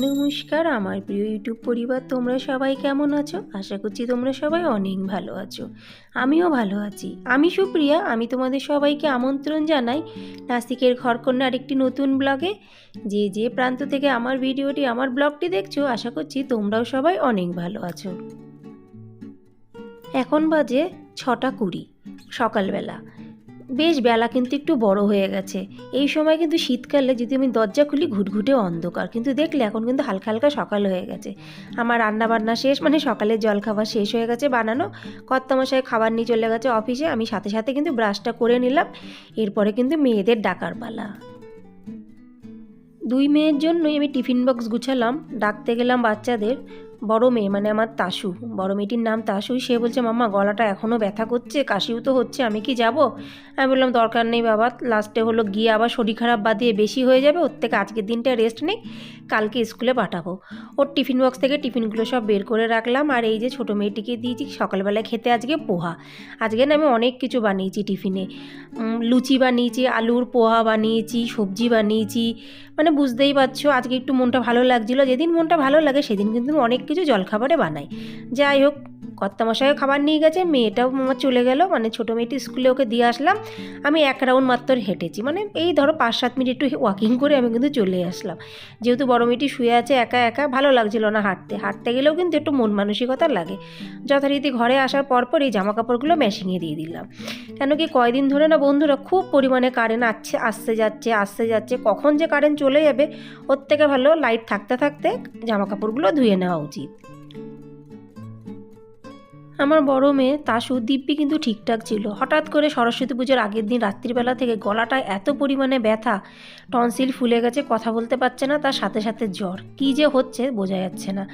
নমস্কার, আমার প্রিয় ইউটিউব পরিবার, তোমরা সবাই কেমন আছো? আশা করছি তোমরা সবাই অনেক ভালো আছো। আমিও ভালো আছি। আমি সুপ্রিয়া, আমি তোমাদের সবাইকে আমন্ত্রণ জানাই নাসিকের ঘরকন্যার একটি নতুন ব্লগে। যে যে প্রান্ত থেকে আমার ভিডিওটি, আমার ব্লগটি দেখছ, আশা করছি তোমরাও সবাই অনেক ভালো আছো। এখন বাজে ছটা কুড়ি, সকালবেলা। বেশ বেলা কিন্তু একটু বড় হয়ে গেছে। এই সময় কিন্তু শীতকালে যদি আমি দরজা খুলি, ঘুটঘুটে অন্ধকার। কিন্তু দেখলে এখন কিন্তু হালকা হালকা সকাল হয়ে গেছে। আমার রান্না বান্না শেষ মানে সকালের জলখাবার শেষ হয়ে গেছে বানানো। কর্তামশাই খাবার নিয়ে চলে গেছে অফিসে। আমি সাথে সাথে কিন্তু ব্রাশটা করে নিলাম। এরপরে কিন্তু মেয়েদের ডাকার পালা। দুই মেয়ের জন্যই আমি টিফিন বক্স গুছালাম। ডাকতে গেলাম বাচ্চাদের। বড় মেয়ে মানে আমার তাসু। বড় মেয়েটির নাম তাসু সে বলছে, মাম্মা, গলাটা এখনও ব্যথা করছে, কাশিও তো হচ্ছে, আমি কি যাব? আমি বললাম, দরকার নেই বাবা লাস্টে হলো গিয়ে আবার শরীর খারাপ বাদিয়ে বেশি হয়ে যাবে, ওর থেকে আজকের দিনটা রেস্ট নেই, কালকে স্কুলে পাঠাবো। ওর টিফিন বক্স থেকে টিফিনগুলো সব বের করে রাখলাম, আর এই যে ছোটো মেয়েটিকে দিয়েছি, সকালবেলায় খেতে আজকে পোহা। আজকে না আমি অনেক কিছু বানিয়েছি টিফিনে। লুচি বানিয়েছি, আলুর পোহা বানিয়েছি, সবজি বানিয়েছি মানে বুঝতেই পারছ, আজকে একটু মনটা ভালো লাগছিল, যেদিন মনটা ভালো লাগে সেদিন কিন্তু অনেক কিছু জলখাবারে বানাই। যাই হোক কর্তামশাইও খাবার নিয়ে গেছে, মেয়েটাও আমার চলে গেল মানে ছোটো মেয়েটি স্কুলে ওকে দিয়ে আসলাম। আমি এক রাউন্ড মাত্র হেঁটেছি মানে এই ধরো পাঁচ সাত মিনিট একটু ওয়াকিং করে আমি কিন্তু চলে আসলাম। যেহেতু বড় মেয়েটি শুয়ে আছে একা একা, ভালো লাগছিল না হাঁটতে। হাঁটতে গেলেও কিন্তু একটু মন মানসিকতা লাগে। যথারীতি ঘরে আসার পরপর এই জামা কাপড়গুলো মেশিংয়ে দিয়ে দিলাম। কেন কি কয়দিন ধরে না বন্ধুরা খুব পরিমাণে কারেন্ট আসছে আসতে যাচ্ছে আসতে যাচ্ছে, কখন যে কারেন্ট চলে যাবে, ওর থেকে ভালো লাইট থাকতে থাকতে জামা কাপড়গুলো ধুয়ে নেওয়া উচিত। আমার বড় মেয়ে তাসু, দিব্যি কিন্তু ঠিকঠাক ছিল। হঠাৎ করে সরস্বতী পুজোর আগের দিন রাত্রিবেলা থেকে গলাটা এত পরিমাণে ব্যথা, টনসিল ফুলে গেছে, কথা বলতে পারছে না, তার সাথে সাথে জ্বর। কী যে হচ্ছে বোঝা যাচ্ছে না।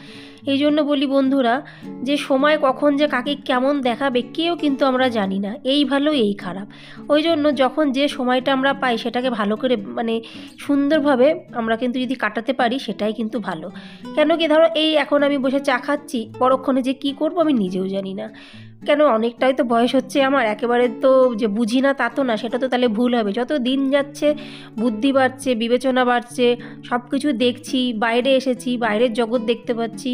এই জন্য বলি বন্ধুরা, যে সময় কখন যে কাকে কেমন দেখাবে কেউ কিন্তু আমরা জানি না। এই ভালো, এই খারাপ। ওই জন্য যখন যে সময়টা আমরা পাই, সেটাকে ভালো করে মানে সুন্দরভাবে আমরা কিন্তু যদি কাটাতে পারি, সেটাই কিন্তু ভালো। কেন কি ধরো, এই এখন আমি বসে চা খাচ্ছি, পরক্ষণে যে কি করব আমি নিজেও জানি না কেন? অনেকটাই তো বয়স হচ্ছে আমার। একেবারে তো যে বুঝি না তা তো না, সেটা তো তাহলে ভুল হবে। যত দিন যাচ্ছে, বুদ্ধি বাড়ছে, বিবেচনা বাড়ছে সব কিছু দেখছি, বাইরে এসেছি, বাইরের জগৎ দেখতে পাচ্ছি,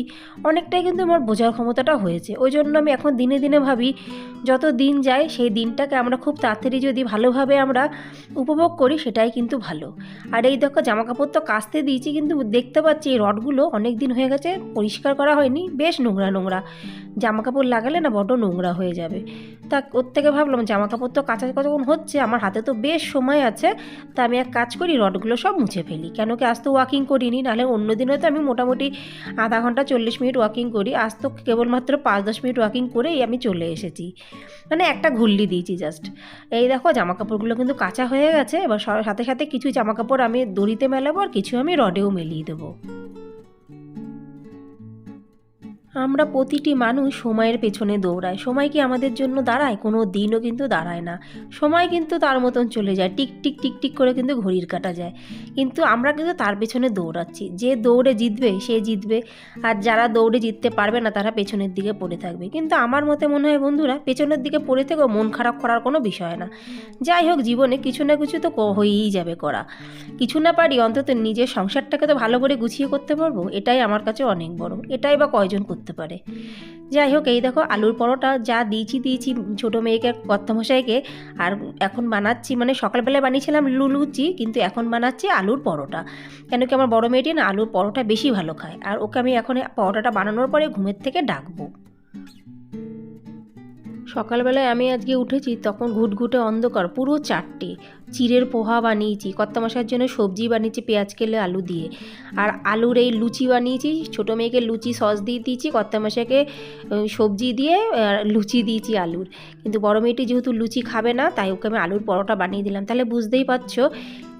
অনেকটাই কিন্তু আমার বোঝার ক্ষমতাটা হয়েছে। ওই জন্য আমি এখন দিনে দিনে ভাবি, যত দিন যায়, সেই দিনটাকে আমরা খুব তাড়াতাড়ি যদি ভালোভাবে আমরা উপভোগ করি, সেটাই কিন্তু ভালো। আর এই দেখো জামা কাপড় তো কাচতে দিয়েছি, কিন্তু দেখতে পাচ্ছি এই রডগুলো অনেক দিন হয়ে গেছে, পরিষ্কার করা হয়নি, বেশ নোংরা নোংরা। জামা কাপড় লাগালে না বড্ড নোংরা। হয়ে যাবে। তা ওর থেকে ভাবলাম জামা কাপড় তো কাঁচা যখন হচ্ছে, আমার হাতে তো বেশ সময় আছে, তা আমি এক কাজ করি, রডগুলো সব মুছে ফেলি। কেন কি আজ তো ওয়াকিং করিনি, নাহলে অন্য দিনও তো আমি মোটামুটি আধা ঘণ্টা চল্লিশ মিনিট ওয়াকিং করি, আজ তো কেবলমাত্র পাঁচ দশ মিনিট ওয়াকিং করেই আমি চলে এসেছি। মানে একটা ঘুরলি দিয়েছি জাস্ট এই দেখো জামা কাপড়গুলো কিন্তু কাঁচা হয়ে গেছে, এবার সাথে সাথে কিছু জামা কাপড় আমি দড়িতে মেলাবো আর কিছু আমি রডেও মেলিয়ে দেবো। আমরা প্রতিটি মানুষ সময়ের পেছনে দৌড়ায়। সময় কি আমাদের জন্য দাঁড়ায়? কোনো দিনও কিন্তু দাঁড়ায় না। সময় কিন্তু তার মতন চলে যায়। টিক টিক টিক টিক করে কিন্তু ঘড়ির কাটা যায়। কিন্তু আমরা কিন্তু তার পেছনে দৌড়াচ্ছি। যে দৌড়ে জিতবে, সে জিতবে। আর যারা দৌড়ে জিততে পারবে না, তারা পেছনের দিকে পড়ে থাকবে। কিন্তু আমার মতে মনে হয় বন্ধুরা, পেছনের দিকে পড়ে থেকেও মন খারাপ করার কোনো বিষয় না। যাই হোক, জীবনে কিছু না কিছু তো হয়েই যাবে করা। কিছু না পারি, অন্তত নিজের সংসারটাকে তো ভালো করে গুছিয়ে করতে পারব? এটাই আমার কাছে অনেক বড়। এটাই বা কয়জন করতে পারে। যাই হোক, এই দেখো আলুর পরোটা যা দিয়েছি দিয়েছি ছোটো মেয়েকে, কর্তামশাইকে, আর এখন বানাচ্ছি মানে সকালবেলায় বানিয়েছিলাম লু- লুচি কিন্তু এখন বানাচ্ছি আলুর পরোটা। কেন কি আমার বড় মেয়েটি না আলুর পরোটা বেশি ভালো খায়, আর ওকে আমি এখন পরোটাটা বানানোর পরে ঘুমের থেকে ডাকবো। সকালবেলায় আমি আজকে উঠেছি তখন ঘুটঘুটে অন্ধকার পুরো চারটে। চিড়ের পোহা বানিয়েছি কর্তামশার জন্য সবজি বানিয়েছি পেঁয়াজ কেলে আলু দিয়ে। আর আলুর এই লুচি বানিয়েছি ছোটো মেয়েকে লুচি সস দিয়ে দিয়েছি কর্তামশাকে আহ, সবজি দিয়ে লুচি দিয়েছি আলুর। কিন্তু বড় মেয়েটি যেহেতু লুচি খাবে না তাই ওকে আমি আলুর পরোটা বানিয়ে দিলাম। তাহলে বুঝতেই পারছ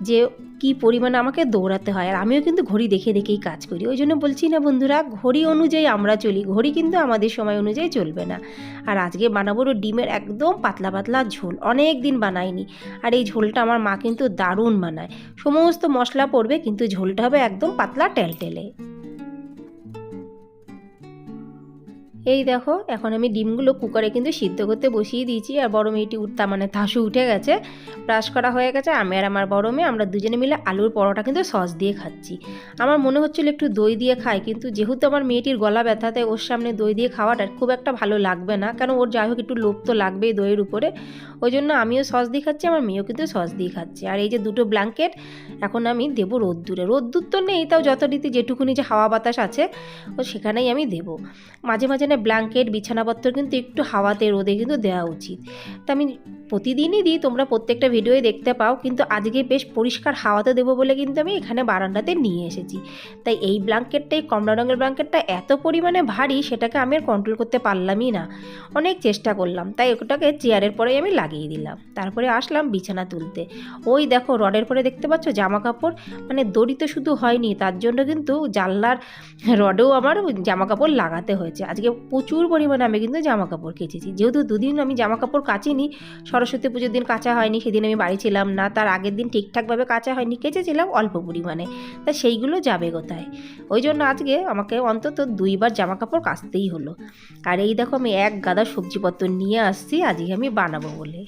যে কি পরিমাণ আমাকে দৌড়াতে হয় আর আমিও কিন্তু ঘড়ি দেখে দেখেই কাজ করি। ওই জন্য বলছি না বন্ধুরা, ঘড়ি অনুযায়ী আমরা চলি। ঘড়ি কিন্তু আমাদের সময় অনুযায়ী চলবে না। আর আজকে বানাবো ডিমের একদম পাতলা পাতলা ঝোল। অনেক দিন বানাইনি। আর এই ঝোলটা আমার মা কিন্তু দারুণ বানায়। সমস্ত মশলা পড়বে, কিন্তু ঝোলটা হবে একদম পাতলা টেলটেলে। এই দেখো, এখন আমি ডিমগুলো কুকারে কিন্তু সিদ্ধ করতে বসিয়ে দিয়েছি, আর বড় মেয়েটি উঠতা মানে থাসু উঠে গেছে, ব্রাশ করা হয়ে গেছে, আমি আর আমার বড় মেয়ে, আমরা দুজনে মিলে আলুর পরোটা কিন্তু সস দিয়ে খাচ্ছি। আমার মনে হচ্ছিল একটু দই দিয়ে খাই, কিন্তু যেহেতু আমার মেয়েটির গলা ব্যথা, তাই ওর সামনে দই দিয়ে খাওয়াটা খুব একটা ভালো লাগবে না, কারণ ওর যাই হোক একটু লোভ তো লাগবেই দইয়ের উপরে। ওই জন্য আমিও সস দিয়ে খাচ্ছি, আমার মেয়েও কিন্তু সস দিয়ে খাচ্ছে। আর এই যে দুটো ব্ল্যাঙ্কেট, এখন আমি দেবো রোদ্দুরে। রোদ্দুর তো নেই, তাও যত রীতি যেটুকুনি যে হাওয়া বাতাস আছে, ও সেখানেই আমি দেবো। মাঝে মাঝে না ব্ল্যাঙ্কেট বিছানাপত্র কিন্তু একটু হাওয়াতে রোদে কিন্তু দেওয়া উচিত। তা আমি প্রতিদিনই দিই, তোমরা প্রত্যেকটা ভিডিওই দেখতে পাও, কিন্তু আজকে বেশ পরিষ্কার হাওয়াতে দেবো বলে কিন্তু আমি এখানে বারান্দাতে নিয়ে এসেছি। তাই এই ব্ল্যাঙ্কেটটা এই কমলা রঙের ব্ল্যাঙ্কেটটা এত পরিমাণে ভারী, সেটাকে আমি আর কন্ট্রোল করতে পারলামই না। অনেক চেষ্টা করলাম, তাই ওটাকে চেয়ারের পরেই আমি লাগিয়ে দিলাম। তারপরে আসলাম বিছানা তুলতে। ওই দেখো, রডের পরে দেখতে পাচ্ছ জামা কাপড় মানে দড়ি তো শুধু হয়নি, তার জন্য কিন্তু জানলার রডেও আমার জামা কাপড় লাগাতে হয়েছে। আজকে প্রচুর পরিমাণে আমি কিন্তু জামা কাপড় কেচেছি। যেহেতু দুদিন আমি জামা কাপড় কাচিনি, সরস্বতী পুজোর দিন কাঁচা হয়নি, সেদিন আমি বাড়ি ছিলাম না, তার আগের দিন ঠিকঠাকভাবে কাঁচা হয়নি, কেচেছিলাম অল্প পরিমাণে। তা সেইগুলো যাবে কোথায়? ওই জন্য আজকে আমাকে অন্তত দুইবার জামা কাপড় কাচতেই হলো। আর এই দেখো আমি এক গাদা সবজিপত্র নিয়ে আসছি, আজকে আমি বানাবো বলে।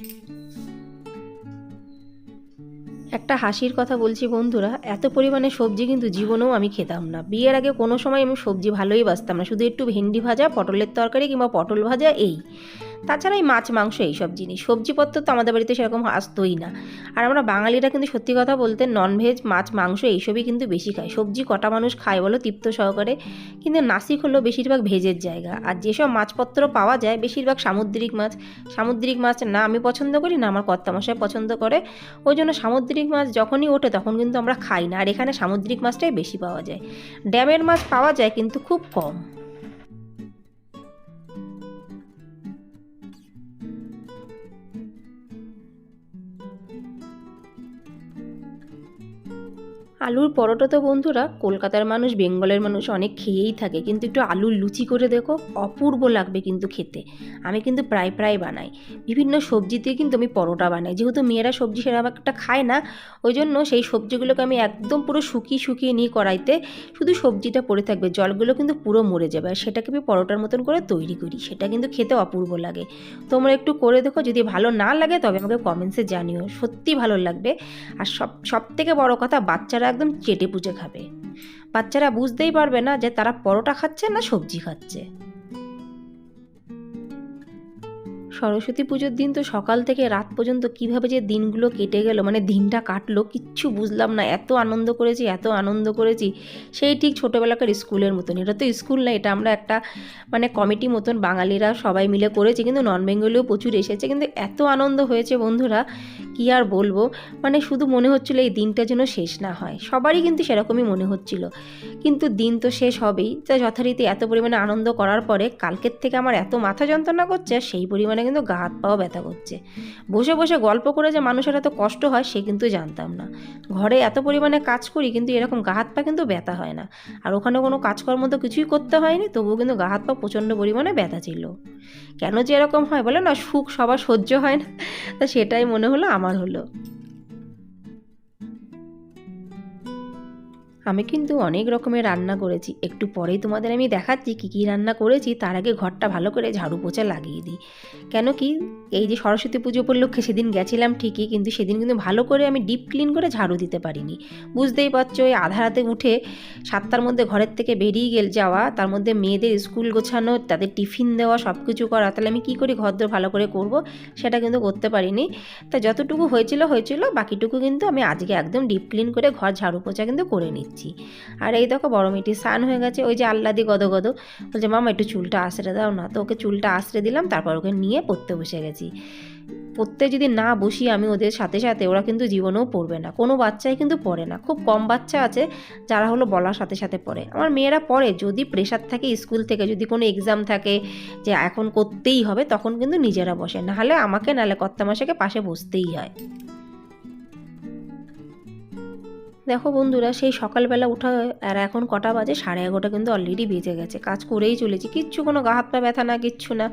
একটা হাসির কথা বলছি, বন্ধুরা, এত পরিমাণে সবজি কিন্তু জীবনেও আমি খেতাম না। বিয়ের আগে কোনো সময় আমি সবজি ভালোই বাসতাম না, শুধু একটু ভেন্ডি ভাজা, পটলের তরকারি কিংবা পটল ভাজা, এই। তাছাড়া এই মাছ, মাংস এইসব জিনিস। সবজিপত্র তো আমাদের বাড়িতে সেরকম আসতোই না। আর আমরা বাঙালিরা কিন্তু সত্যি কথা বলতে ননভেজ মাছ, মাংস এইসবই কিন্তু বেশি খায়। সবজি কটা মানুষ খায় বলো তৃপ্ত সহকারে। কিন্তু নাসিক হলো বেশিরভাগ ভেজের জায়গা। আর যেসব মাছপত্র পাওয়া যায়, বেশিরভাগ সামুদ্রিক মাছ। সামুদ্রিক মাছ না আমি পছন্দ করি, না আমার কর্তামশাই পছন্দ করে। ওই জন্য সামুদ্রিক মাছ যখনই ওঠে তখন কিন্তু আমরা খাই না। আর এখানে সামুদ্রিক মাছটাই বেশি পাওয়া যায়। ড্যামের মাছ পাওয়া যায় কিন্তু খুব কম। আলুর পরোটা তো বন্ধুরা কলকাতার মানুষ, বেঙ্গলের মানুষ অনেক খেয়েই থাকে। কিন্তু একটু আলুর লুচি করে দেখো, অপূর্ব লাগবে কিন্তু খেতে। আমি কিন্তু প্রায় প্রায় বানাই। বিভিন্ন সবজি দিয়ে কিন্তু আমি পরোটা বানাই। যেহেতু মেয়েরা সবজি সেরকম একটা খায় না, ওই জন্য সেই সবজিগুলোকে আমি একদম পুরো শুকিয়ে শুকিয়ে নিয়ে কড়াইতে। শুধু সবজিটা পড়ে থাকবে, জলগুলো কিন্তু পুরো মরে যাবে। আর সেটাকে আমি পরোটার মতন করে তৈরি করি। সেটা কিন্তু খেতে অপূর্ব লাগে। তোমরা একটু করে দেখো, যদি ভালো না লাগে তবে আমাকে কমেন্টসে জানিও। সত্যি ভালো লাগবে। আর সব সব থেকে বড় কথা, বাচ্চারা একদম চেটে পুচে খাবে। বাচ্চারা বুঝতেই পারবে না যে তারা পরোটা খাচ্ছে না সবজি খাচ্ছে। সরস্বতী পুজোর দিন তো সকাল থেকে রাত পর্যন্ত কীভাবে যে দিনগুলো কেটে গেল মানে দিনটা কাটলো, কিচ্ছু বুঝলাম না। এত আনন্দ করেছি, এত আনন্দ করেছি। সেই ঠিক ছোটোবেলাকার স্কুলের মতন এটা তো স্কুল না, এটা আমরা একটা মানে কমিটি মতন বাঙালিরা সবাই মিলে করেছি। কিন্তু নন বেঙ্গলিও প্রচুর এসেছে। কিন্তু এত আনন্দ হয়েছে বন্ধুরা কি আর বলব? মানে শুধু মনে হচ্ছিল এই দিনটা যেন শেষ না হয়। সবারই কিন্তু সেরকমই মনে হচ্ছিল। কিন্তু দিন তো শেষ হবেই। তা যথারীতি এত পরিমাণে আনন্দ করার পরে কালকের থেকে আমার এত মাথা যন্ত্রণা করছে আর সেই পরিমাণে কিন্তু গা হাত পাও ব্যথা করছে। বসে বসে গল্প করে যে মানুষের এত কষ্ট হয় সে কিন্তু জানতাম না। ঘরে এত পরিমাণে কাজ করি কিন্তু এরকম গা হাত পা কিন্তু ব্যথা হয় না। আর ওখানে কোনো কাজকর্ম তো কিছুই করতে হয়নি, তবুও কিন্তু গা হাত পা প্রচণ্ড পরিমাণে ব্যথা ছিল। কেন যে এরকম হয় বলে না, সুখ সবার সহ্য হয় না। তা সেটাই মনে হলো আমার হলো। আমি কিন্তু অনেক রকমের রান্না করেছি। একটু পরেই তোমাদের আমি দেখাচ্ছি কী কী রান্না করেছি। তার আগে ঘরটা ভালো করে ঝাড়ু পোছা লাগিয়ে দিই। কেন কি, এই যে সরস্বতী পুজো উপলক্ষে সেদিন গেছিলাম ঠিকই, কিন্তু সেদিন কিন্তু ভালো করে আমি ডিপ ক্লিন করে ঝাড়ু দিতে পারিনি। বুঝতেই পারছ ওই আধা রাতে উঠে সাতটার মধ্যে ঘরের থেকে বেরিয়ে গেল যাওয়া, তার মধ্যে মেয়েদের স্কুল গোছানো, তাদের টিফিন দেওয়া সব কিছু করা, তাহলে আমি কী করি ঘরদোর ভালো করে করব? সেটা কিন্তু করতে পারিনি। তা যতটুকু হয়েছিল হয়েছিল, বাকিটুকু কিন্তু আমি আজকে একদম ডিপ ক্লিন করে ঘর ঝাড়ু পোছা কিন্তু করে নিচ্ছি। আর এই দেখো বড় মেয়েটি স্নান হয়ে গেছে, ওই যে আল্লাদি গদ গদ বলছে, মামা, একটু চুলটা আশ্রে দাও না। তো ওকে চুলটা আশ্রে দিলাম, তারপর ওকে নিয়ে পড়তে বসে গেছি। পড়তে যদি না বসি আমি ওদের সাথে সাথে, ওরা কিন্তু জীবনেও পড়বে না। কোনো বাচ্চাই কিন্তু পড়ে না। খুব কম বাচ্চা আছে যারা হলো বলার সাথে সাথে পড়ে। আমার মেয়েরা পড়ে, যদি প্রেশার থাকে স্কুল থেকে, যদি কোনো এক্সাম থাকে যে এখন করতেই হবে, তখন কিন্তু নিজেরা বসে। নাহলে আমাকে, নাহলে কর্তামাশাকে পাশে বসতেই হয়। দেখো বন্ধুরা, সেই সকালবেলা উঠা, আর এখন কটা বাজে? সাড়ে এগারোটা কিন্তু অলরেডি বেজে গেছে। কাজ করেই চলেছি। কিচ্ছু কোনো গা হাত পা ব্যথা না, কিচ্ছু না।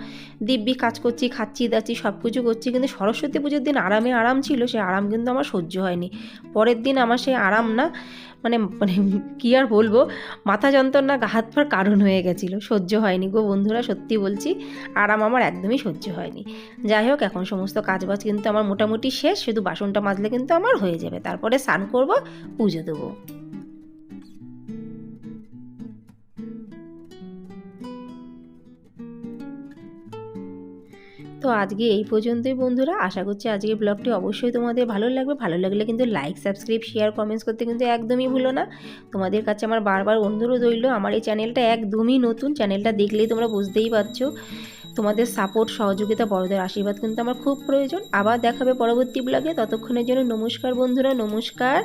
দিব্যি কাজ করছি, খাচ্ছি, দাচ্ছি সব কিছু করছি। কিন্তু সরস্বতী পুজোর দিন আরামে আরাম ছিল, সে আরাম কিন্তু আমার সহ্য হয়নি। পরের দিন আমার সেই আরাম না মানে মানে কী আর বলব? মাথা যন্ত্রণা হাত পার কারণ হয়ে গেছিল, সহ্য হয়নি গো বন্ধুরা, সত্যি বলছি। আরাম আমার একদমই সহ্য হয়নি। যাই হোক, এখন সমস্ত কাজবাজ কিন্তু আমার মোটামুটি শেষ, শুধু বাসনটা মাজলে কিন্তু আমার হয়ে যাবে। তারপরে স্নান করব, পুজো দেবো। তো আজকে এই পর্যন্তই বন্ধুরা। আশা করছি আজকের ব্লগটি অবশ্যই তোমাদের ভালো লাগবে। ভালো লাগলে কিন্তু লাইক সাবস্ক্রাইব শেয়ার কমেন্টস করতে কিন্তু একদমই ভুলো না। তোমাদের কাছে আমার বারবার অনুরোধ রইল, আমার এই চ্যানেলটা একদমই নতুন। চ্যানেলটা দেখলেই তোমরা বুঝতেই পারছ। তোমাদের সাপোর্ট সহযোগিতা, বড়দের আশীর্বাদ কিন্তু আমার খুব প্রয়োজন। আবার দেখাবে পরবর্তী ব্লগে ততক্ষণের জন্য নমস্কার বন্ধুরা, নমস্কার।